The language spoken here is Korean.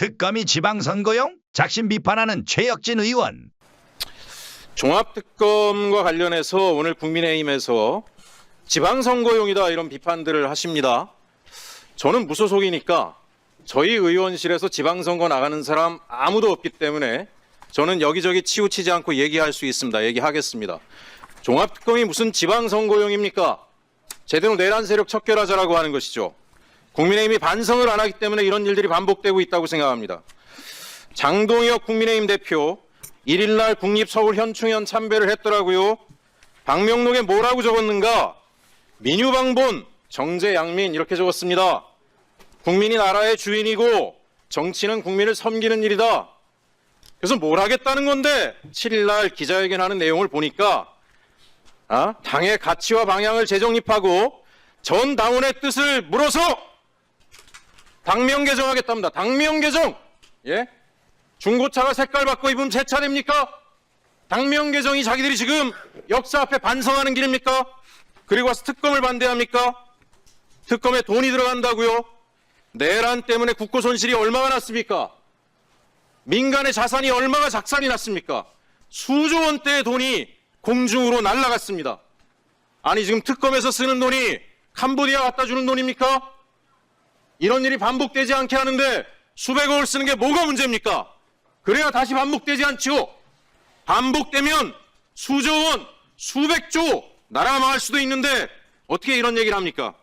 특검이 지방선거용? 작심 비판하는 최혁진 의원. 종합특검과 관련해서 오늘 국민의힘에서 지방선거용이다 이런 비판들을 하십니다. 저는 무소속이니까 저희 의원실에서 지방선거 나가는 사람 아무도 없기 때문에 저는 여기저기 치우치지 않고 얘기할 수 있습니다. 얘기하겠습니다. 종합특검이 무슨 지방선거용입니까? 제대로 내란 세력 척결하자라고 하는 것이죠. 국민의힘이 반성을 안 하기 때문에 이런 일들이 반복되고 있다고 생각합니다. 장동혁 국민의힘 대표 1일 날 국립 서울 현충원 참배를 했더라고요. 방명록에 뭐라고 적었는가? 민유방본 정제 양민 이렇게 적었습니다. 국민이 나라의 주인이고 정치는 국민을 섬기는 일이다. 그래서 뭘 하겠다는 건데 7일 날 기자회견하는 내용을 보니까 아, 당의 가치와 방향을 재정립하고 전 당원의 뜻을 물어서 당명 개정하겠답니다. 당명 개정. 예? 중고차가 색깔 바꿔 입으면 제 차례입니까? 당명 개정이 자기들이 지금 역사 앞에 반성하는 길입니까? 그리고 와서 특검을 반대합니까? 특검에 돈이 들어간다고요? 내란 때문에 국고 손실이 얼마가 났습니까? 민간의 자산이 얼마가 작살이 났습니까? 수조 원대의 돈이 공중으로 날아갔습니다. 아니 지금 특검에서 쓰는 돈이 캄보디아 갖다 주는 돈입니까? 이런 일이 반복되지 않게 하는데 수백억을 쓰는 게 뭐가 문제입니까? 그래야 다시 반복되지 않죠. 반복되면 수조 원, 수백조 나라가 망할 수도 있는데 어떻게 이런 얘기를 합니까?